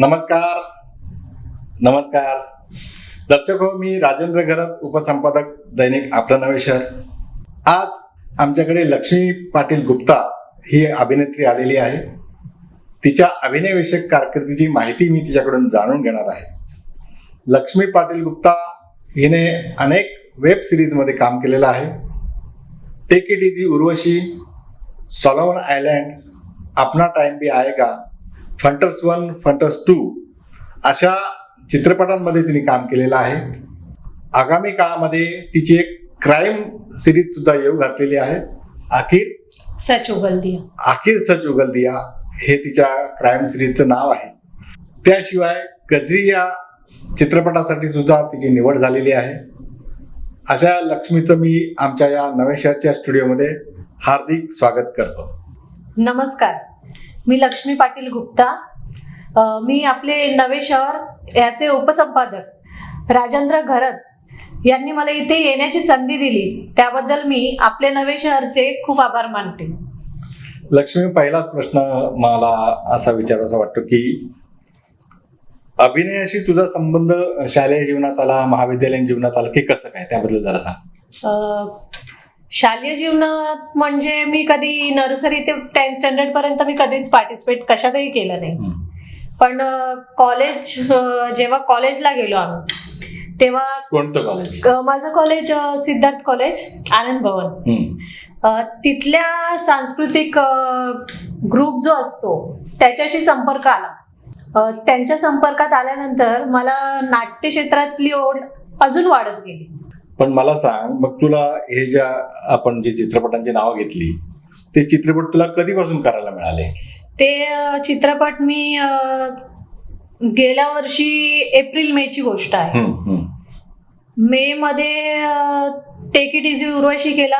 नमस्कार. नमस्कार. दर्शक हो मी राजेंद्र घरत उपसंपादक दैनिक आपलं नवे शहर. आज आमच्याकडे लक्ष्मी पाटील गुप्ता ही अभिनेत्री आलेली आहे. तिच्या अभिनयविषयक कारकिर्दीची माहिती मी तिच्याकडून जाणून घेणार आहे. लक्ष्मी पाटील गुप्ता हिने अनेक वेब सिरीजमध्ये काम केलेलं आहे. Take it easy Urvashi Solomon island Apna time भी आएगा फंटर्स वन फंटर्स टू अशा चित्रपटांमध्ये तिने काम केलेलं आहे. आगामी काळामध्ये तिची एक क्राईम सिरीज सुद्धा येऊ घातलेली आहे. अखेर सच उगल दिया अखेर सच उगल दिया हे तिच्या क्राईम सिरीजचं नाव आहे. त्याशिवाय गजरी या चित्रपटासाठी सुद्धा तिची निवड झालेली आहे. अशा लक्ष्मीचं मी आमच्या या नव्या शहरच्या स्टुडिओमध्ये हार्दिक स्वागत करतो. नमस्कार. मी लक्ष्मी पाटील गुप्ता. मी आपले नवे शहर याचे उपसंपादक राजेंद्र घरत यांनी मला इथे येण्याची संधी दिली. त्याबद्दल मी आपले नवे शहरचे खूप आभार मानते. लक्ष्मी पहिलाच प्रश्न मला असा विचारायचा वाटतो की अभिनयाशी तुझा संबंध शालेय जीवनात आला महाविद्यालयीन जीवनात आला की कसं काय? त्याबद्दल जरा सांग. अ, शालेय जीवनात म्हणजे मी कधी नर्सरी ते टेन्थ स्टँडर्ड पर्यंत मी कधीच पार्टिसिपेट कशातही केलं नाही. पण कॉलेज जेव्हा कॉलेजला गेलो आम्ही तेव्हा कोणतं कॉलेज माझं कॉलेज सिद्धार्थ कॉलेज आनंद भवन. तिथल्या सांस्कृतिक ग्रुप जो असतो त्याच्याशी संपर्क आला. त्यांच्या संपर्कात आल्यानंतर मला नाट्य क्षेत्रातली ओढ अजून वाढत गेली. पण मला सांग मग तुला हे ज्या आपण जे चित्रपटांची नावं घेतली ते चित्रपट तुला कधीपासून करायला मिळाले? ते चित्रपट मी गेल्या वर्षी एप्रिल मेची गोष्ट आहे. मे मध्ये टेक इट इझी उर्वशी केला.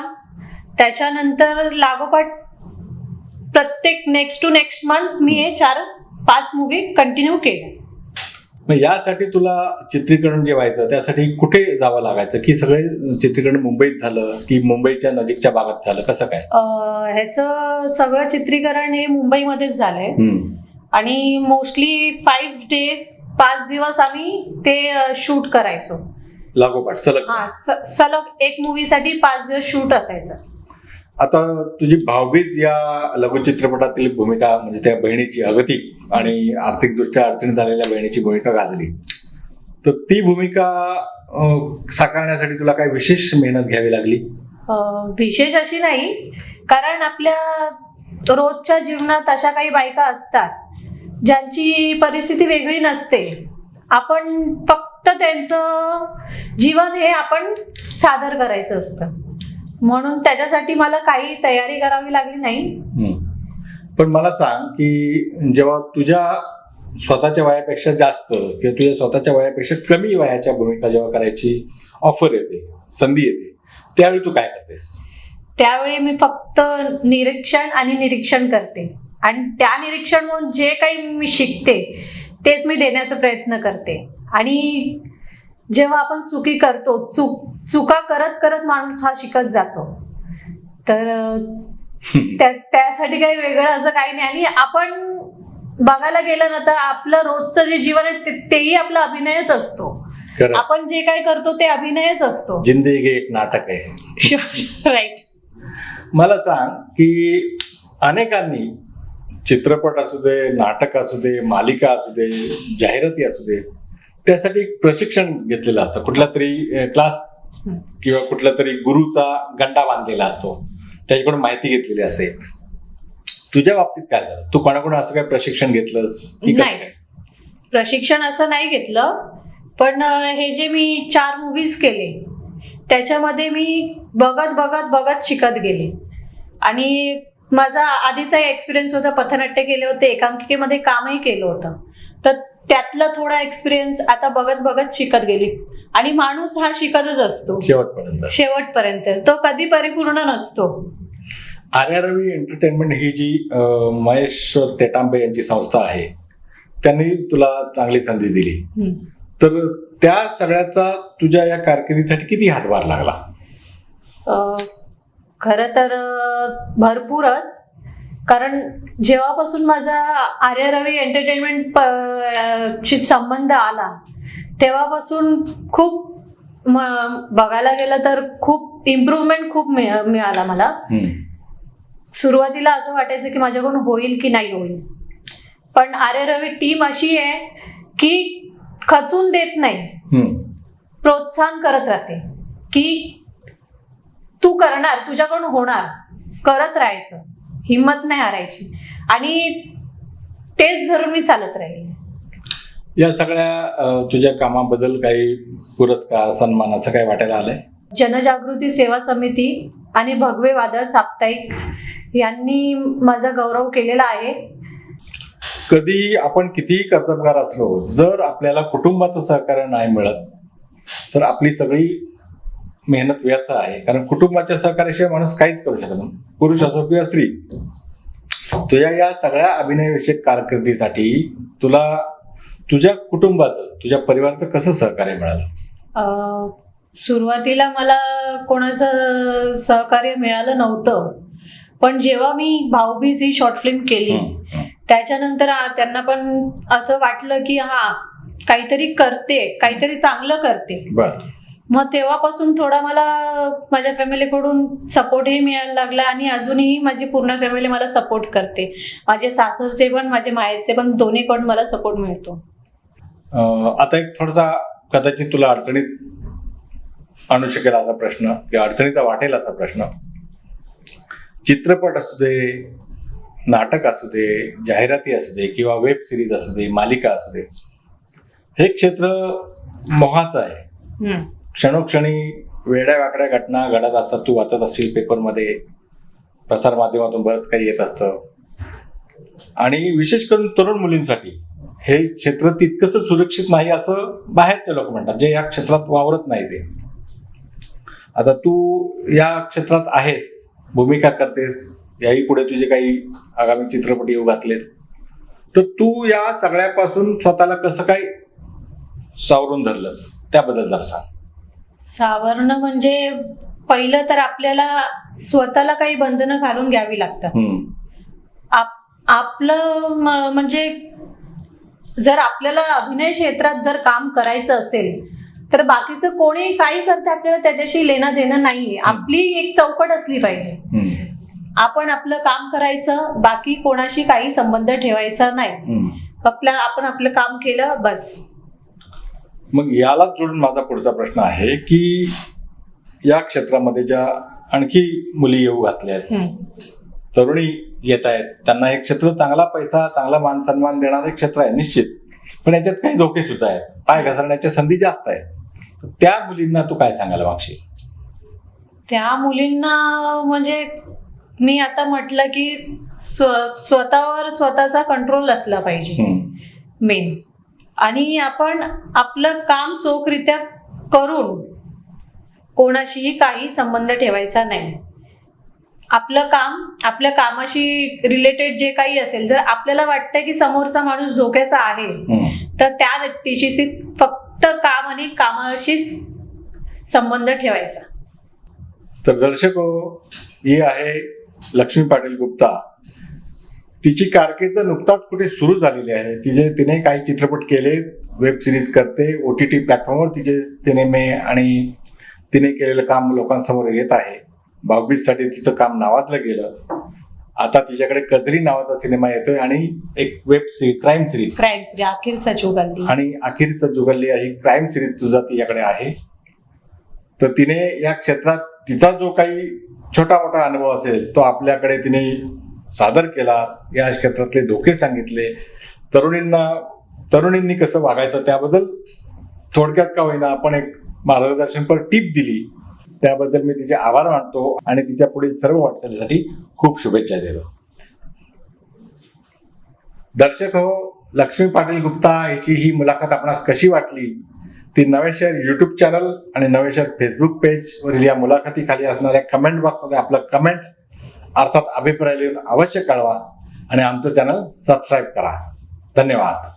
त्याच्यानंतर लागोपाठ प्रत्येक नेक्स्ट टू नेक्स्ट मंथ मी हे चार पाच मूवी कंटिन्यू केले मग यासाठी तुला चित्रीकरण जे व्हायचं त्यासाठी कुठे जावं लागायचं? की सगळे चित्रीकरण मुंबईत झालं की मुंबईच्या नजीकच्या भागात झालं? कसं काय? ह्याचं सगळं चित्रीकरण हे मुंबईमध्येच झालंय. आणि मोस्टली फाईव्ह डेज पाच दिवस आम्ही ते शूट करायचो. लागोपाठ सलग? हा सलग एक मूवीसाठी पाच दिवस शूट असायचं. आता तुझी भावबीज या लघुचित्रपटातील भूमिका म्हणजे त्या बहिणीची अगतिक आणि आर्थिकदृष्ट्या अडचणीत झालेल्या बहिणीची भूमिका गाजली. तर ती भूमिका साकारण्यासाठी तुला काही विशेष मेहनत घ्यावी लागली? विशेष अशी नाही. कारण आपल्या रोजच्या जीवनात अशा काही बायका असतात ज्यांची परिस्थिती वेगळी नसते. आपण फक्त त्यांचं जीवन हे आपण सादर करायचं असतं. म्हणून त्याच्यासाठी मला काही तयारी करावी लागली नाही. पण मला सांग की जेव्हा तुझ्या स्वतःच्या वयापेक्षा जास्त किंवा तुझ्या स्वतःच्या वयापेक्षा कमी वयाच्या भूमिका जेव्हा करायची ऑफर येते संधी येते त्यावेळी तू काय करतेस? त्यावेळी मी फक्त निरीक्षण आणि निरीक्षण करते. आणि त्या निरीक्षण जे काही मी शिकते तेच मी देण्याचा प्रयत्न करते. आणि जेव्हा आपण चुकी करतो चूक चुका करत करत माणूस हा शिकत जातो. तर त्यासाठी काही वेगळं असं काही नाही. आणि आपण बघायला गेलं ना तर आपलं रोजचं जे जीवन आहे ते- तेही आपला अभिनयच असतो. आपण जे काही करतो ते अभिनयच असतो. जिंदगी एक नाटक आहे. राईट मला सांग की अनेकांनी चित्रपट असू दे नाटक असू दे मालिका असू दे जाहिराती असू दे त्यासाठी प्रशिक्षण घेतलेलं असतं. कुठला तरी क्लास किंवा कुठला तरी गुरुचा गंडा बांधलेला असतो. त्याच्याकडून माहिती घेतलेली असते. तुझ्या बाबतीत काय झालं? तू कोणाकडून असं काय प्रशिक्षण घेतलंस? नाही. प्रशिक्षण असं नाही घेतलं. पण हे जे मी चार मूवीज केले त्याच्यामध्ये मी बघत बघत बघत शिकत गेले. आणि माझा आधीचा एक्सपिरियन्स होता पथनाट्य केले होते एकांकिकेमध्ये कामही केलं होतं. तर त्यातला थोडा एक्सपिरियन्स आता बघत बघत शिकत गेली. आणि माणूस हा शिकतच असतो. शेवटपर्यंत. शेवटपर्यंत. तो कधी परिपूर्ण नसतो. आर्या रवी एंटरटेनमेंट ही जी अं, महेश्वर तेटांबे यांची संस्था आहे त्यांनी तुला चांगली संधी दिली. तर त्या सगळ्याचा तुझ्या या कारकिर्दीसाठी किती हातभार लागला? खरं तर भरपूरच. कारण जेव्हापासून माझा आर्य रवी एंटरटेनमेंट शी संबंध आला तेव्हापासून खूप बघायला गेलं तर खूप इम्प्रूव्हमेंट खूप मिळ- मिळाला मला. सुरुवातीला असं वाटायचं की माझ्याकडून होईल की नाही होईल पण आर्य रवी टीम अशी आहे की खचून देत नाही. प्रोत्साहन करत राहते की तू करणार तुझ्याकडून होणार करत राहायचं हिंमत नाही हारायची. आणि तेच धरून मी चालत राहील या सगळ्या तुझ्या कामाबद्दल काही पुरस्कार सन्मान असं काही वाटायला आलंय? जनजागृती सेवा समिती आणि भगवे वादळ साप्ताहिक यांनी माझा गौरव केलेला आहे. कधी आपण कितीही कर्तबगार असलो जर आपल्याला कुटुंबाचं सहकार्य नाही मिळत तर आपली सगळी मेहनत व्यर्थ आहे. कारण कुटुंबाच्या सहकार्याशिवाय माणूस काहीच करू शकत नाही. पुरुष असो किंवा स्त्री. तुझ्या या सगळ्या अभिनयविषयक कारकिर्दीसाठी तुला तुझ्या कुटुंबाचं तुझ्या परिवाराचं कसं सहकार्य मिळालं? सुरुवातीला मला कोणाचं सहकार्य मिळालं नव्हतं. पण जेव्हा मी भाऊबीज ही शॉर्ट फिल्म केली. त्याच्यानंतर त्यांना पण असं वाटलं की हा काहीतरी करते काहीतरी चांगलं करते. बर. मग तेव्हापासून थोडा मला माझ्या फॅमिलीकडून सपोर्टही मिळायला लागला आणि अजूनही माझी पूर्ण फॅमिली मला सपोर्ट करते. माझे सासरचे पण माझे माहेरचे पण दोन्हीकडून मला सपोर्ट मिळतो. आता एक थोडासा कदाचित तुला अडचणीत आणू शकेल असा प्रश्न किंवा अडचणीचा वाटेल असा प्रश्न. चित्रपट असू दे नाटक असू दे जाहिराती असू दे किंवा वेब सिरीज असू दे मालिका असू दे हे क्षेत्र मोहाचं आहे. क्षणोक्षणी वेड्या वाकड्या घटना घडत असतात तू वाचत असशील पेपरमध्ये. प्रसारमाध्यमातून बरंच काही येत असतं. आणि विशेष करून तरुण मुलींसाठी. हे क्षेत्र तितकंसं सुरक्षित नाही असं बाहेरचे लोक म्हणतात जे या क्षेत्रात वावरत नाही ते. आता तू या क्षेत्रात आहेस भूमिका करतेस याही पुढे तुझे काही आगामी चित्रपट येऊ घातलेस. तर तू या सगळ्यापासून स्वतःला कसं काय सावरून धरलंस? त्याबद्दल जरा सांग. सावरणं म्हणजे पहिलं तर आपल्याला स्वतःला काही बंधनं घालून घ्यावी लागतात. आप- आपलं म- म्हणजे जर आपल्याला अभिनय क्षेत्रात जर काम करायचं असेल तर बाकीचं कोणी काही करतं आपल्याला त्याच्याशी लेणं देणं नाहीये आपली एक चौकट असली पाहिजे. आपण आपलं काम करायचं बाकी कोणाशी काही संबंध ठेवायचा नाही. आपलं आपण आपलं काम केलं बस मग यालाच जोडून माझा पुढचा प्रश्न आहे की या क्षेत्रामध्ये ज्या आणखी मुली येऊ घातल्या आहेत. तरुणी येत आहेत त्यांना हे क्षेत्र चांगला पैसा चांगला मान सन्मान देणारे क्षेत्र आहे निश्चित. पण याच्यात काही धोके सुद्धा आहेत. पाय घसरण्याच्या संधी जास्त आहेत. त्या मुलींना तू काय सांगायला मागशील? त्या मुलींना म्हणजे मी आता म्हटलं की स्व स्वतःवर स्वतःचा कंट्रोल असला पाहिजे. मेन आणि आपण आपलं काम चोखरित्या करून कोणाशीही काही संबंध ठेवायचा नाही. आपलं काम आपल्या कामाशी रिलेटेड जे काही असेल जर आपल्याला वाटतं की समोरचा माणूस धोक्याचा आहे. तर त्या व्यक्तीशी फक्त काम आणि कामाशीच संबंध ठेवायचा. तर दर्शक हो, ही आहे लक्ष्मी पाटील गुप्ता. तिची कारकीर्द नुकताच कुठे सुरू झालेली आहे. तिचे तिने काही चित्रपट केले वेब सिरीज करते ओ टी टी प्लॅटफॉर्मवर तिचे सिनेमे आणि तिने केलेलं काम लोकांसमोर येत आहे. साठी तिचं काम नावाजलं गेलं. आता तिच्याकडे कजरी नावाचा सिनेमा येतोय आणि एक web series crime series. Crime अखेर सचिव गांधी आणि अखेरचं जुगल्ली ही क्राईम सिरीज तुझा तिच्याकडे आहे. तर तिने या क्षेत्रात तिचा जो काही छोटा मोठा अनुभव असेल तो आपल्याकडे तिने सादर केलास या क्षेत्रातले धोके सांगितले. तरुणींना तरुणींनी कसं वागायचं त्याबद्दल थोडक्यात का होईना आपण एक मार्गदर्शनपर टीप दिली. त्याबद्दल मी तिचे आभार मानतो आणि तिच्या पुढील सर्व वाटचालीसाठी खूप शुभेच्छा देतो. दर्शक हो लक्ष्मी पाटील गुप्ता याची ही मुलाखत आपणास कशी वाटली? ती नवेशर यूट्यूब युट्यूब चॅनल आणि नवेशर फेसबुक पेज वरील या मुलाखतीखाली असणाऱ्या कमेंट बॉक्समध्ये आपलं कमेंट अर्थात अभिप्राय लिहून अवश्य कळवा आणि आमचं चॅनल सबस्क्राईब करा. धन्यवाद.